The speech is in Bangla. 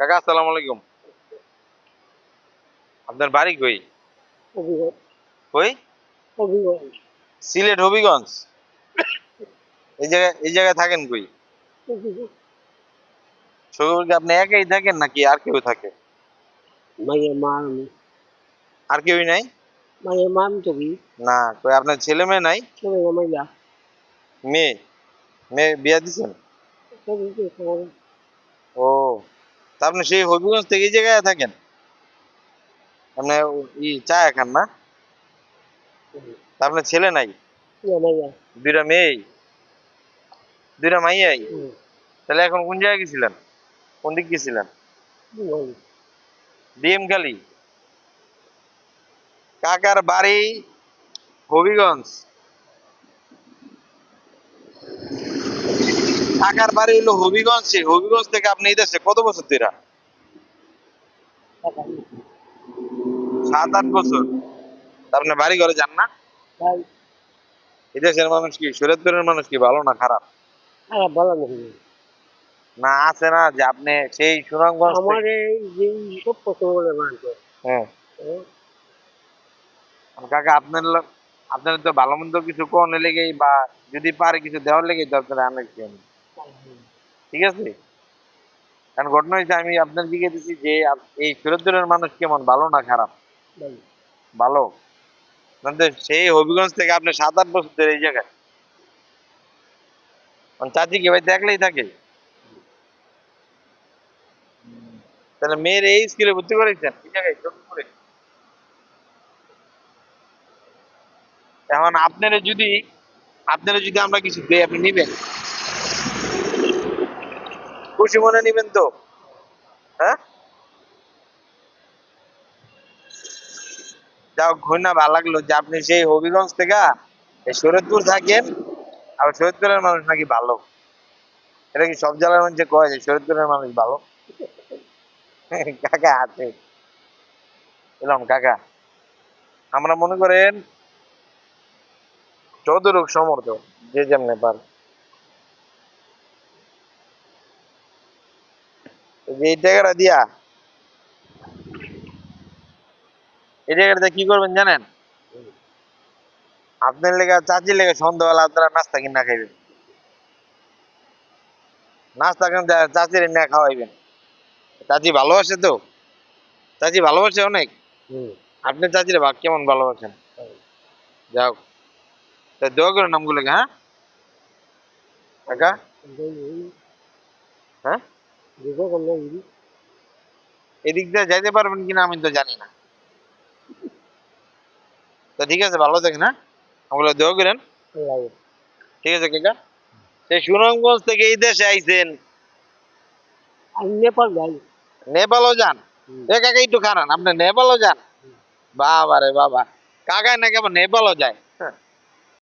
কাকা আসসালামু আলাইকুম। আপনার বাড়ি কই? কই? সিলেট হবিগঞ্জ। এই জায়গায় এই জায়গায় থাকেন কই? কি আপনি একাই থাকেন নাকি আর কেউ থাকে? আর কেউই নাই? মায়ের মা আমি না কই আপনার ছেলে মেয়ে নাই? মেয়ে মেয়ে? বিয়া দিছেন? ও। আপনি সেই হবিগঞ্জ থেকে এই জায়গায় থাকেন? আপনি ই চা খান না? আপনার ছেলে নাই? দুইটা মেয়েই দুইটা মাইয়াই? হুম। তাহলে এখন কোন জায়গায় গেছিলেন? কোন দিক গেছিলেন? ডিএম খালি? কাকার বাড়ি হবিগঞ্জ। কাকার বাড়ি হলো হবিগঞ্জ হবিগঞ্জ থেকে আপনি এই দেশে কত বছর ধরে? সাত আট বছর। আপনি বাড়ি ঘরে যান না? তাই এই দেশের মানুষ কি শরীয়তপুরের মানুষ কি ভালো না খারাপ? ভালো না আছে না যে আপনি সেই সুনামগঞ্জ আমার এই সব পছন্দ করে হ্যাঁ। কাকা আপনার আপনার তো ভালো মন্দ কিছু কোন লেগেই বা যদি পারে কিছু দেওয়ার লেগেই তো আপনারা আনেন। ঠিক আছে? কারণ ঘটনা হয়েছে আমি আপনার দিকে দিচ্ছি যে এই মানুষ কেমন ভালো না খারাপ? ভালো। মানে সেই হবিগঞ্জ থেকে আপনি সাত আট বছর ধরে এই জায়গায়। মানে চাচি কি ভাই দেখলেই থাকে? তাহলে মেয়ের এই স্কুলে ভর্তি করেছেন? এই জায়গায় এখন আপনারা যদি আপনারা যদি আমরা কিছু দেই আপনি নিবেন? খুশি মনে নিবেন তো? হ্যাঁ? যাও, ঘুরনা ভালো লাগল। যে আপনি সেই হবিগঞ্জ থেকে, এই শরৎপুর থাকেন, আর শরৎপুরের মানুষ নাকি ভালো। এটা কি সব জেলার মধ্যে কয় যে শরৎপুরের মানুষ ভালো? কাকা আছে। এলাম, কাকা। আমরা মনে করেন চৌধুরক সমর্থ যে যেমনে পার। এই যে এই টাকাটা দিয়া এই টাকাটা কি করবেন জানেন আপনার লেগে চাচির লেগে সন্ধ্যাবেলা আপনারা নাস্তা কিনা খাইবেন নাস্তা কিনা চাচির না খাওয়াইবেন চাচি ভালোবাসে তো চাচি ভালোবাসে অনেক হুম আপনি চাচির ভাগ কেমন ভালোবাসেন যাও তা দোয়া করে নামগুলোকে হ্যাঁ কাকা হ্যাঁ দেখো না এদিক দিয়ে যাইতে পারবেন কিনা আমি তো জানি না। তো ঠিক আছে ভালো থাকেন হ্যাঁ? ওগুলো দোয়া করেন। ঠিক আছে কাকা? সেই সুনামগঞ্জ থেকে এই দেশে আইছেন। নেপাল যাই। নেপালও যান। এ কাকা একটু খারান আপনি নেপালও যান? বাবা রে বাবা। কাকাই না কেমন নেপালও যায়?